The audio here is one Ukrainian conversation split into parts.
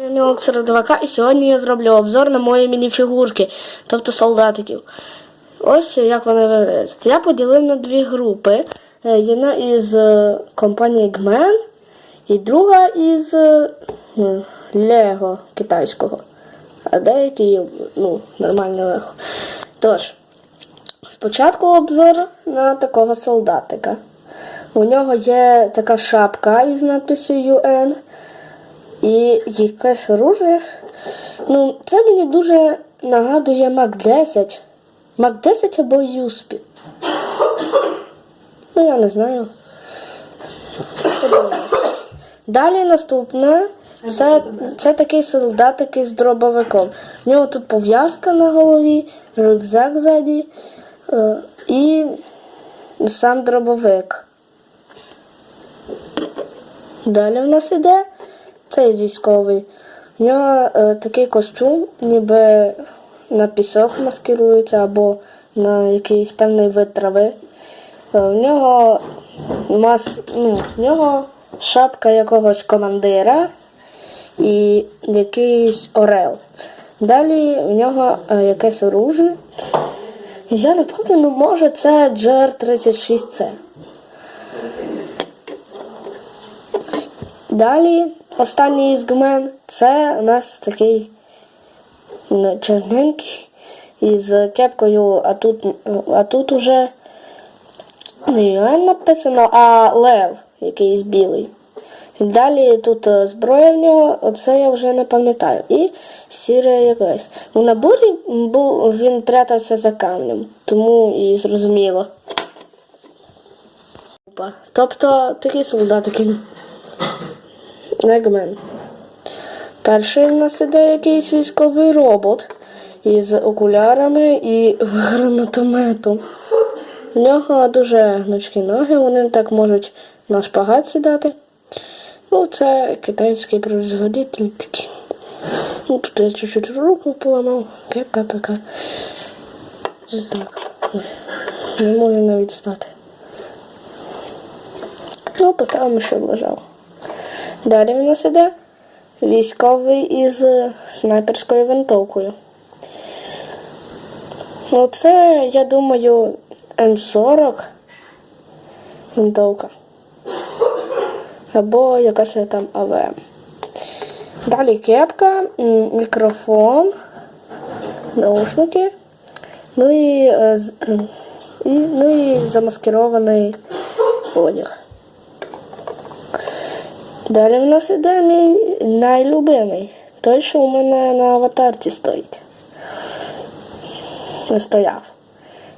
Я Давака, і сьогодні я зроблю обзор на мої мініфігурки, тобто солдатиків. Ось як вони виглядають. Я поділив на дві групи. Е, Одна із е, компанії Gmen і друга із е, Лего китайського. А деякі ну, нормальне Лего. Тож, спочатку обзор на такого солдатика. У нього є така шапка із надписю UN. І якесь оружие. Ну, це мені дуже нагадує Мак 10. Мак 10 або Юспі. Ну, я не знаю. Далі наступне. Це, це такий солдатик із дробовиком. У нього тут пов'язка на голові, рюкзак ззаді е, і сам дробовик. Далі в нас іде цей військовий. У нього е, такий костюм, ніби на пісок маскирується або на якийсь певний вид трави. Е, в нього мас, ну, в нього шапка якогось командира і якийсь орел. Далі в нього е, якесь оружие. Я не пам'ятаю, ну може це GR36C. Далі останній із гмен це у нас такий ну, чорненький із кепкою, а тут, а тут уже не Юан написано, а Лев якийсь білий. І Далі тут е, зброя в нього, оце я вже не пам'ятаю. І сіре якесь. У наборі був, він прятався за камнем, тому і зрозуміло. Тобто такі солдатики. Негмен. Перший в нас іде якийсь військовий робот із окулярами і гранатометом. У нього дуже гнучкі ноги, вони так можуть на шпагат сідати. Ну, це китайський производитель такий. Ну, тут я чуть-чуть руку поламав, кепка така. Так. Не можу навіть стати. Ну, поставимо, щоб лежав. Далі в нас іде військовий із снайперською винтовкою. Ну, це, я думаю, М40 винтовка. Або якась там АВМ. Далі кепка, мікрофон, наушники. Ну і, е, ну і замаскирований одяг. Далі в нас іде мій найлюбимий. Той, що у мене на аватарці стоїть. Стояв.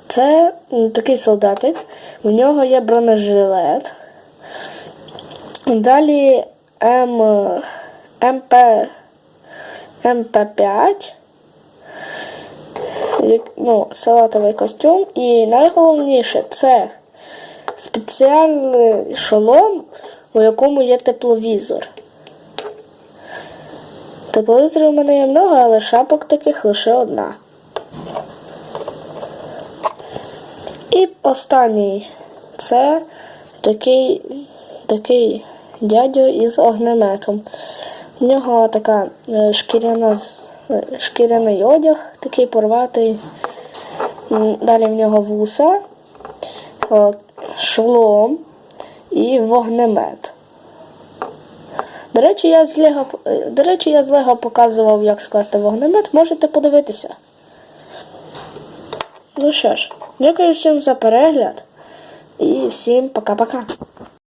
Це такий солдатик. У нього є бронежилет. Далі М, МП, МП5. Ну, салатовий костюм. І найголовніше це спеціальний шолом, у якому є тепловізор. Тепловізорів у мене є много, але шапок таких лише одна. І останній це такий, такий дядьо із огнеметом. У нього така е, шкіряна, е, шкіряний одяг, такий порватий. Далі в нього вуса, шолом і вогнемет. До речі, я з Лего, до речі, я з Лего показував, як скласти вогнемет. Можете подивитися. Ну що ж, дякую всім за перегляд і всім пока-пока.